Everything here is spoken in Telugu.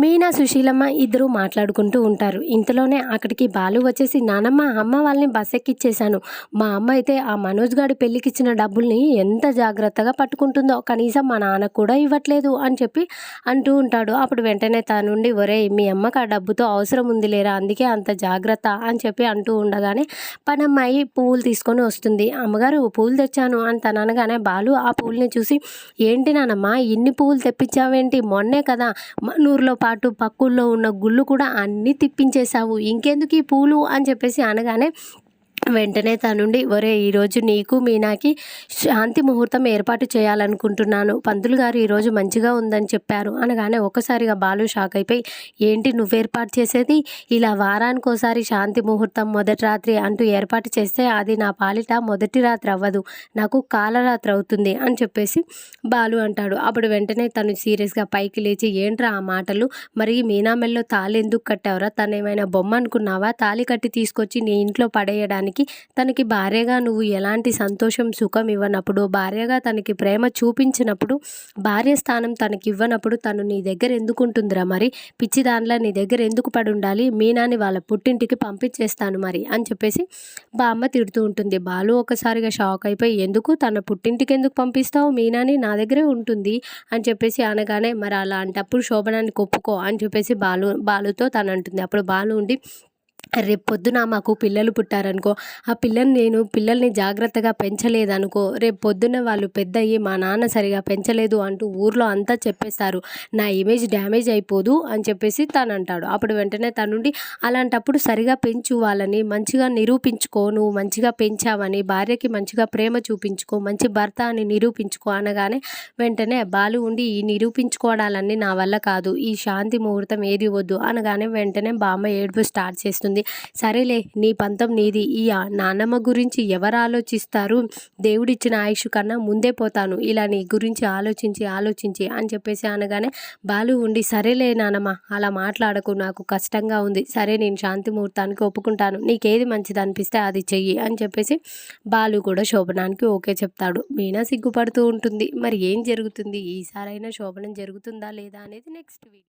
మీనా సుశీలమ్మ ఇద్దరు మాట్లాడుకుంటూ ఉంటారు. ఇంతలోనే అక్కడికి బాలు వచ్చేసి నానమ్మ అమ్మ వాళ్ళని బస్ ఎక్కిచ్చేశాను మా అమ్మ అయితే ఆ మనోజ్ గారి పెళ్ళికి ఇచ్చిన డబ్బుల్ని ఎంత జాగ్రత్తగా పట్టుకుంటుందో కనీసం మా నాన్నకు కూడా ఇవ్వట్లేదు అని చెప్పి అంటూ ఉంటాడు. అప్పుడు వెంటనే తనుండి ఒరే మీ అమ్మకు ఆ డబ్బుతో అవసరం ఉంది లేరా అందుకే అంత జాగ్రత్త అని చెప్పి అంటూ ఉండగానే పనమ్మాయి పువ్వులు తీసుకొని వస్తుంది. అమ్మగారు పువ్వులు తెచ్చాను అని తను అనగానే బాలు ఆ పువ్వుల్ని చూసి ఏంటి నానమ్మ ఇన్ని పువ్వులు తెప్పించావేంటి? మొన్నే కదా మనూరులో పాటు పక్కుల్లో ఉన్న గుళ్ళు కూడా అన్నీ తిప్పించేశావు. ఇంకెందుకు ఈ పూలు అని చెప్పేసి అనగానే వెంటనే తనుండి ఒరే ఈరోజు నీకు మీనాకి శాంతి ముహూర్తం ఏర్పాటు చేయాలనుకుంటున్నాను. పంతులు గారు ఈరోజు మంచిగా ఉందని చెప్పారు. అనగానే ఒక్కసారిగా బాలు షాక్ అయిపోయి ఏంటి నువ్వు ఏర్పాటు చేసేది? ఇలా వారానికి ఒకసారి శాంతి ముహూర్తం మొదటి రాత్రి అంటూ ఏర్పాటు చేస్తే అది నా పాలిట మొదటి రాత్రి అవ్వదు. నాకు కాలరాత్రి అవుతుంది అని చెప్పేసి బాలు అంటాడు. అప్పుడు వెంటనే తను సీరియస్గా పైకి లేచి ఏంట్రా ఆ మాటలు? మరి మీనామెల్లో తాళి ఎందుకు కట్టావురా? తను ఏమైనా బొమ్మ అనుకున్నావా? తాళి కట్టి తీసుకొచ్చి నీ ఇంట్లో పడేయడానికి తనకి భార్యగా నువ్వు ఎలాంటి సంతోషం సుఖం ఇవ్వనప్పుడు భార్యగా తనకి ప్రేమ చూపించినప్పుడు భార్య స్థానం తనకి ఇవ్వనప్పుడు తను నీ దగ్గర ఎందుకు ఉంటుందిరా మరి? పిచ్చి దానిలో నీ దగ్గర ఎందుకు పడి ఉండాలి మీనాని వాళ్ళ పుట్టింటికి పంపించేస్తాను మరి అని చెప్పేసి బామ్మ తిడుతూ ఉంటుంది. బాలు ఒకసారిగా షాక్ అయిపోయి ఎందుకు? తన పుట్టింటికి ఎందుకు పంపిస్తావు? మీనాని నా దగ్గరే ఉంటుంది అని చెప్పేసి అనగానే మరి అలాంటప్పుడు శోభనాన్ని ఒప్పుకో అని చెప్పేసి బాలు బాలుతో తను అంటుంది అప్పుడు బాలు ఉండి రేపు పొద్దున మాకు పిల్లలు పుట్టారనుకో ఆ పిల్లని నేను పిల్లల్ని జాగ్రత్తగా పెంచలేదనుకో రేపు పొద్దున వాళ్ళు పెద్ద అయ్యి మా నాన్న సరిగా పెంచలేదు అంటూ ఊర్లో అంతా చెప్పేస్తారు. నా ఇమేజ్ డ్యామేజ్ అయిపోదు అని చెప్పేసి తను అంటాడు అప్పుడు వెంటనే తనుండి అలాంటప్పుడు సరిగా పెంచు వాళ్ళని మంచిగా నిరూపించుకో నువ్వు మంచిగా పెంచావని భార్యకి మంచిగా ప్రేమ చూపించుకో మంచి భర్త అని నిరూపించుకో అనగానే వెంటనే బాలు ఉండి ఈ నిరూపించుకోవడాలన్నీ నా వల్ల కాదు ఈ శాంతి ముహూర్తం ఏది వద్దు అనగానే వెంటనే బామ్మ ఏడుపు స్టార్ట్ చేస్తుంది. సరేలే నీ పంతం నీది. ఈ నానమ్మ గురించి ఎవరు ఆలోచిస్తారు దేవుడిచ్చిన ఆయుష్ కన్నా ముందే పోతాను. ఇలా నీ గురించి ఆలోచించి ఆలోచించి అని చెప్పేసి అనగానే బాలు ఉండి సరేలే నానమ్మ అలా మాట్లాడకు నాకు కష్టంగా ఉంది. సరే నేను శాంతి ముహూర్తానికి ఒప్పుకుంటాను. నీకేది మంచిది అనిపిస్తే అది చెయ్యి అని చెప్పేసి బాలు కూడా శోభనానికి ఓకే చెప్తాడు. మీనా సిగ్గుపడుతూ ఉంటుంది. మరి ఏం జరుగుతుంది? ఈసారైనా శోభనం జరుగుతుందా లేదా అనేది నెక్స్ట్ వీడియో.